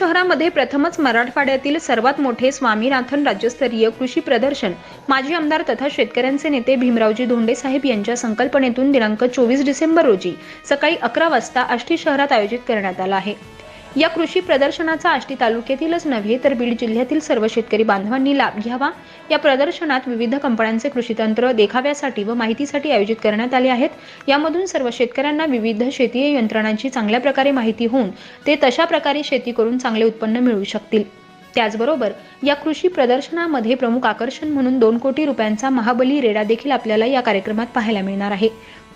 शहरामध्ये प्रथमच मराठवाड्यातील सर्वात मोठे स्वामीनाथन राज्यस्तरीय कृषी प्रदर्शन माजी आमदार तथा शेतकऱ्यांचे नेते भीमरावजी धोंडे साहेब यांच्या संकल्पनेतून दिनांक चोवीस डिसेंबर रोजी सकाळी अकरा वाजता आष्टी शहरात आयोजित करण्यात आला आहे. या कृषी प्रदर्शनाचा आष्टी तालुक्यातीलच नव्हे तर बीड जिल्ह्यातील सर्व शेतकरी बांधवांनी लाभ घ्यावा. या प्रदर्शनात विविध कंपन्यांचे कृषी तंत्र देखाव्यासाठी व माहितीसाठी आयोजित करण्यात आले आहेत. यामधून सर्व शेतकऱ्यांना विविध शेतीय यंत्रणांची चांगल्या प्रकारे माहिती होऊन ते तशा प्रकारे शेती करून चांगले उत्पन्न मिळवू शकतील. त्याचबरोबर या कृषी प्रदर्शनामध्ये प्रमुख आकर्षण म्हणून दोन कोटी रुपयांचा महाबली रेडा देखील आपल्याला या कार्यक्रमात पाहायला मिळणार आहे.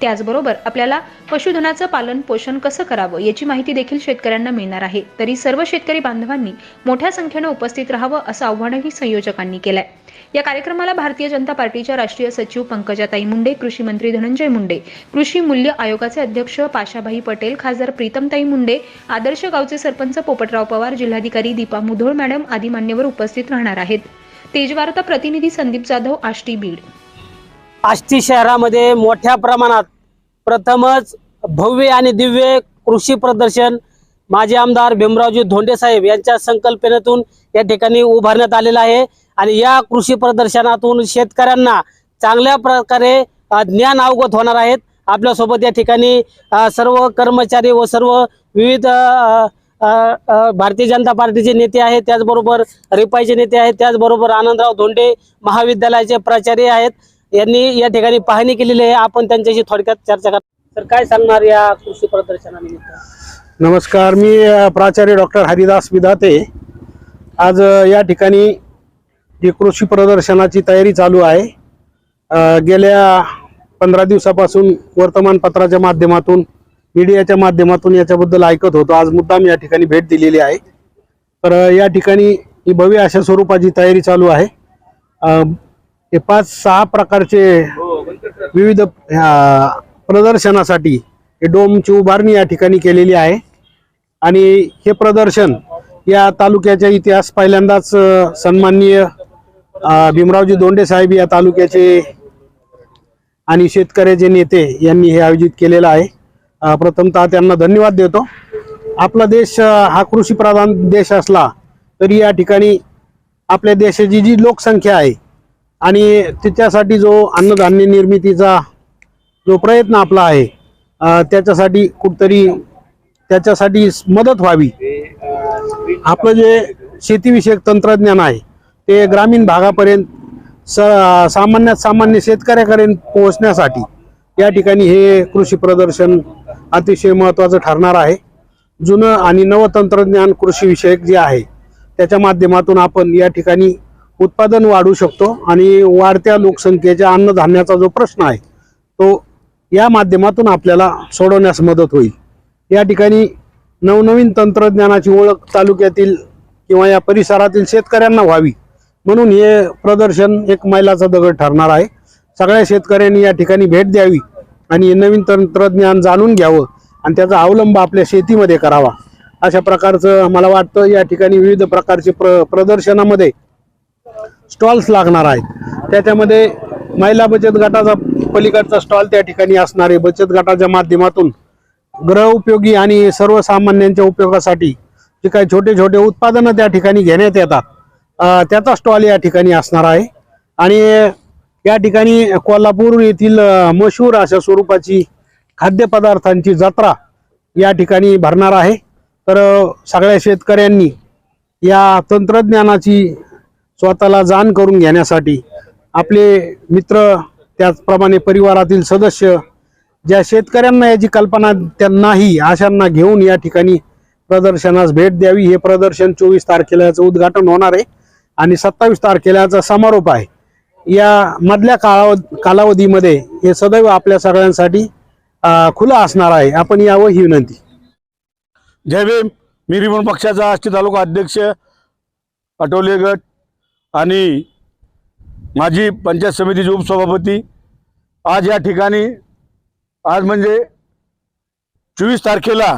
त्याचबरोबर आपल्याला पशुधनाचं पालन पोषण कसं करावं याची माहिती देखील शेतकऱ्यांना मिळणार आहे. तरी सर्व शेतकरी बांधवांनी मोठ्या संख्येनं उपस्थित राहावं असं आव्हानही संयोजकांनी केलंय. या कार्यक्रमाला भारतीय जनता पार्टीच्या राष्ट्रीय सचिव पंकजाताई मुंडे कृषी मंत्री धनंजय मुंडे कृषी मूल्य आयोगाचे अध्यक्ष पाशाभाई पटेल खासदार प्रीतमताई मुंडे आदर्श गावचे सरपंच पोपटराव पवार जिल्हाधिकारी दीपा मुधोळ मॅडम आदी मान्यवर उपस्थित राहणार आहेत. तेजवार्ता प्रतिनिधी संदीप जाधव आष्टी बीड. आष्टी शहरामध्ये मोठ्या प्रमाणात प्रथमच भव्य आणि दिव्य कृषी प्रदर्शन माजी आमदार भीमरावजी धोंडे साहेब यांच्या संकल्पनेतून या ठिकाणी उभारण्यात आलेलं आहे. आणि या कृषी प्रदर्शनातून शेतकऱ्यांना चांगल्या प्रकारे ज्ञान अवगत होणार आहेत. आपल्यासोबत या ठिकाणी सर्व कर्मचारी व सर्व विविध भारतीय जनता पार्टीचे नेते आहेत. त्याचबरोबर रिपाईचे नेते आहेत. त्याचबरोबर आनंदराव धोंडे महाविद्यालयाचे प्राचार्य आहेत. यांनी या ठिकाणी पाहणी केलेली आहे. आपण त्यांच्याशी थोडक्यात चर्चा कर तर काय सांगणार या कृषी प्रदर्शनानिमित्त? नमस्कार मी प्राचार्य डॉक्टर हरिदास विधाते आज या ठिकाणी जी कृषी प्रदर्शनाची तयारी चालू आहे गेल्या पंधरा दिवसापासून वर्तमानपत्राच्या माध्यमातून मीडियाच्या माध्यमातून याच्याबद्दल ऐकत होतो. आज मुद्दाम या ठिकाणी भेट दिलेली आहे. तर या ठिकाणी ही भव्य अशा स्वरूपाची तयारी चालू आहे. हे पाच सहा प्रकारचे विविध अ, प्रदर्शनासाठी हे डोमची उभारणी या ठिकाणी केलेली आहे. आणि हे प्रदर्शन या तालुक्याच्या इतिहास पहिल्यांदाच सन्माननीय भीमरावजी दोंडे साहेब या तालुक्याचे आणि शेतकऱ्याचे नेते यांनी हे आयोजित केलेलं आहे. प्रथमतः त्यांना धन्यवाद देतो. आपला देश हा कृषीप्रधान देश असला तरी या ठिकाणी आपल्या देशाची जी लोकसंख्या आहे आणि तिच्यासाठी जो अन्नधान्य निर्मितीचा जो प्रयत्न आपला आहे त्याच्यासाठी कुठतरी त्याच्यासाठी मदत व्हावी. आपलं जे शेतीविषयक तंत्रज्ञान आहे ते ग्रामीण भागापर्यंत स सामान्यात सामान्य शेतकऱ्यापर्यंत पोहोचण्यासाठी या ठिकाणी हे कृषी प्रदर्शन अतिशय महत्त्वाचं ठरणार आहे. जुनं आणि नवतंत्रज्ञान कृषीविषयक जे आहे त्याच्या माध्यमातून आपण या ठिकाणी उत्पादन वाढू शकतो आणि वाढत्या लोकसंख्येच्या अन्नधान्याचा जो प्रश्न आहे तो या माध्यमातून आपल्याला सोडवण्यास मदत होईल. या ठिकाणी नवनवीन तंत्रज्ञानाची ओळख तालुक्यातील किंवा या परिसरातील शेतकऱ्यांना व्हावी म्हणून हे प्रदर्शन एक मैलाचा दगड ठरणार आहे. सगळ्या शेतकऱ्यांनी या ठिकाणी भेट द्यावी आणि हे नवीन तंत्रज्ञान जाणून घ्यावं आणि त्याचा अवलंब आपल्या शेतीमध्ये करावा. अशा प्रकारचं मला वाटतं या ठिकाणी विविध प्रकारचे प्र प्रदर्शनामध्ये स्टॉल्स लागणार आहेत. त्याच्यामध्ये महिला बचत गटाचा पलीकडचा स्टॉल त्या ठिकाणी असणार आहे. बचत गटाच्या माध्यमातून ग्रह उपयोगी आणि सर्वसामान्यांच्या उपयोगासाठी जे काही छोटे छोटे उत्पादनं त्या ठिकाणी घेण्यात येतात त्याचा स्टॉल या ठिकाणी असणार आहे. आणि या ठिकाणी कोल्हापूर येथील मशहूर अशा स्वरूपाची खाद्यपदार्थांची जत्रा या ठिकाणी भरणार आहे. तर सगळ्या शेतकऱ्यांनी या तंत्रज्ञानाची स्वतःला जाण करून घेण्यासाठी आपले मित्र त्याचप्रमाणे परिवारातील सदस्य ज्या शेतकऱ्यांना याची कल्पना त्यांनाही अशांना घेऊन या ठिकाणी प्रदर्शनास भेट द्यावी. हे प्रदर्शन चोवीस तारखेला याचं उद्घाटन होणार आहे आणि सत्तावीस तारखेला याचा समारोप आहे. या मधल्या कालाव कालावधीमध्ये हे सदैव आपल्या सगळ्यांसाठी खुलं असणार आहे. आपण यावं ही विनंती. जय भीम. मी पक्षाचा आष्टी तालुका अध्यक्ष आठवले गट. आणि माझी पंचायत समितीचे उपसभापती आज या ठिकाणी आज म्हणजे चोवीस तारखेला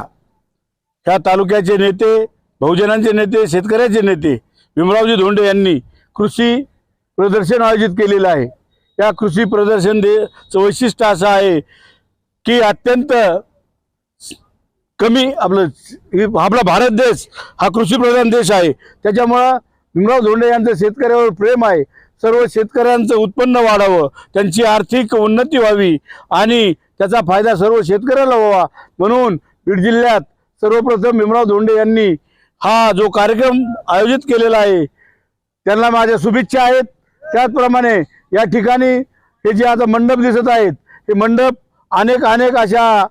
ह्या तालुक्याचे नेते बहुजनांचे नेते शेतकऱ्याचे नेते भीमरावजी धोंडे यांनी कृषी प्रदर्शन आयोजित केलेलं आहे. या कृषी प्रदर्शन देचं वैशिष्ट्य असं आहे की अत्यंत कमी आपलं आपला भारत देश हा कृषीप्रधान देश आहे. त्याच्यामुळं भीमराव धोंडे यांचं शेतकऱ्यावर प्रेम आहे. सर्व शेतकऱ्यांचं उत्पन्न वाढावं. त्यांची आर्थिक उन्नती व्हावी आणि त्याचा फायदा सर्व शेतकऱ्याला व्हावा. म्हणून बीड जिल्ह्यात सर्वप्रथम भीमराव धोंडे यांनी हा जो कार्यक्रम आयोजित केलेला आहे त्यांना माझ्या शुभेच्छा आहेत. त्याचप्रमाणे या ठिकाणी हे जे आता मंडप दिसत आहेत हे मंडप अनेक अनेक अशा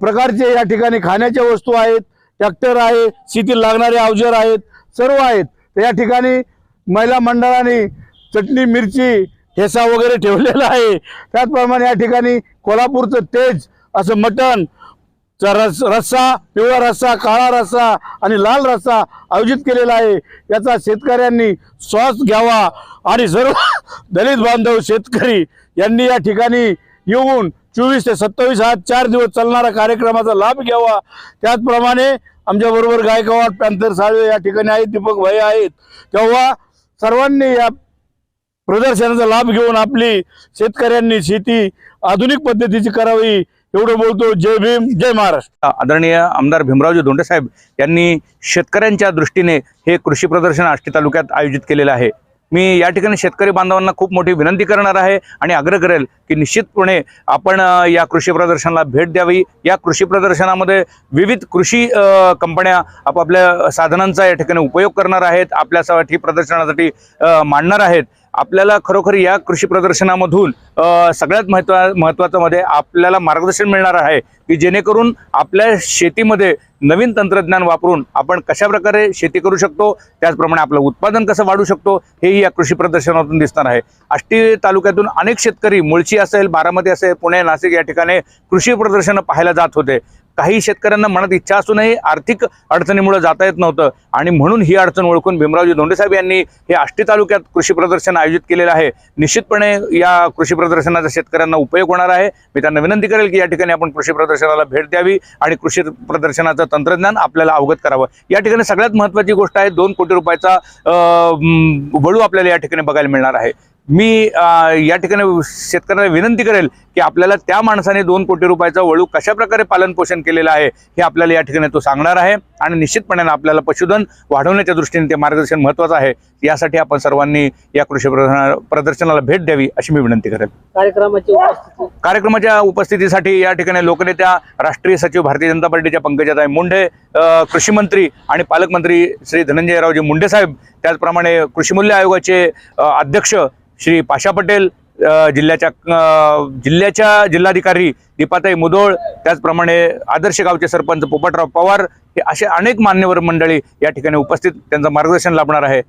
प्रकारचे या ठिकाणी खाण्याच्या वस्तू आहेत. ट्रॅक्टर आहे शेतीला लागणारे अवजार आहेत सर्व आहेत. तर या ठिकाणी महिला मंडळाने चटणी मिरची ठेसा वगैरे ठेवलेला आहे. त्याचप्रमाणे या ठिकाणी कोल्हापूरचं तेज असं मटण चा रस रस्सा पिवळा रस्सा काळा रस्सा आणि लाल रस्सा आयोजित केलेला आहे. याचा शेतकऱ्यांनी श्वास घ्यावा आणि सर्व दलित बांधव शेतकरी यांनी या ठिकाणी येऊन चोवीस ते सत्तावीस हा चार दिवस चालणारा कार्यक्रमाचा लाभ घ्यावा. त्याचप्रमाणे आमच्याबरोबर गायकवाड पॅन्थर साळवे या ठिकाणी आहेत दीपक भाई आहेत. तेव्हा सर्वांनी या प्रदर्शनाचा लाभ घेऊन आपली शेतकऱ्यांनी शेती आधुनिक पद्धतीची करावी एवढं बोलतो. जय भीम जय महाराष्ट्र. आदरणीय आमदार भीमरावजी धोंडे साहेब यांनी शेतकऱ्यांच्या दृष्टीने हे कृषी प्रदर्शन आष्टी तालुक्यात आयोजित केलेलं आहे. मी या ठिकाणी शेतकरी बांधवांना खूप मोठी विनंती करणार आहे आणि आग्रह करेल की निश्चितपणे आपण या कृषी प्रदर्शनाला भेट द्यावी. या कृषी प्रदर्शनामध्ये विविध कृषी कंपन्या आपापल्या साधनांचा या ठिकाणी उपयोग करणार आहेत आपल्यासाठी प्रदर्शनासाठी मांडणार आहेत. आपल्याला खरोखर या कृषी प्रदर्शनामधून सगळ्यात महत्वा महत्त्वाचं मध्ये आपल्याला मार्गदर्शन मिळणार आहे की जेणेकरून आपल्या शेतीमध्ये नवीन तंत्रज्ञान वापरून आपण कशा प्रकारे शेती करू शकतो त्याचप्रमाणे आपलं उत्पादन कसं वाढू शकतो हेही या कृषी प्रदर्शनातून दिसणार आहे. आष्टी तालुक्यातून अनेक शेतकरी मुळशी असेल बारामती असेल पुणे नाशिक या ठिकाणी कृषी प्रदर्शनं पाहायला जात होते. काही शेतकऱ्यांना मनात इच्छा असूनही आर्थिक अडचणीमुळे जाता येत नव्हतं. आणि म्हणून ही अडचण ओळखून भीमरावजी धोंडेसाहेब यांनी हे आष्टी तालुक्यात कृषी प्रदर्शन आयोजित केलेलं आहे. निश्चितपणे या कृषी प्रदर्शनाचा शेतकऱ्यांना उपयोग होणार आहे. मी त्यांना विनंती करेल की या ठिकाणी आपण कृषी प्रदर्शनाला भेट द्यावी आणि कृषी प्रदर्शनाचं तंत्रज्ञान आपल्याला अवगत करावं. या ठिकाणी सगळ्यात महत्त्वाची गोष्ट आहे दोन कोटी रुपयाचा वळू आपल्याला या ठिकाणी बघायला मिळणार आहे. मी या ठिकाणी शेतकऱ्यांना विनंती करेल की आपल्याला त्या माणसाने दोन कोटी रुपयाचा वळू कशा प्रकारे पालनपोषण केलेलं आहे हे आपल्याला या ठिकाणी तो सांगणार आहे. आणि निश्चितपणे आपल्याला पशुधन वाढवण्याच्या दृष्टीने ते मार्गदर्शन महत्त्वाचं आहे. यासाठी आपण सर्वांनी या कृषी प्रदर्शना- प्रदर्शनाला भेट द्यावी अशी मी विनंती करेल. कार्यक्रमाची उपस्थिती. कार्यक्रमाच्या उपस्थितीसाठी या ठिकाणी लोकनेत्या राष्ट्रीय सचिव भारतीय जनता पार्टीच्या पंकजाताई मुंडे अ, कृषी मंत्री आणि पालकमंत्री श्री धनंजयरावजी मुंडे साहेब त्याचप्रमाणे कृषी मूल्य आयोगाचे अध्यक्ष श्री पाशा पटेल जिल्ह्याच्या जिल्ह्याच्या जिल्हाधिकारी दीपाताई मुदोळ त्याचप्रमाणे आदर्श गावचे सरपंच पोपटराव पवार हे असे अनेक मान्यवर मंडळी या ठिकाणी उपस्थित त्यांचं मार्गदर्शन लाभणार आहे.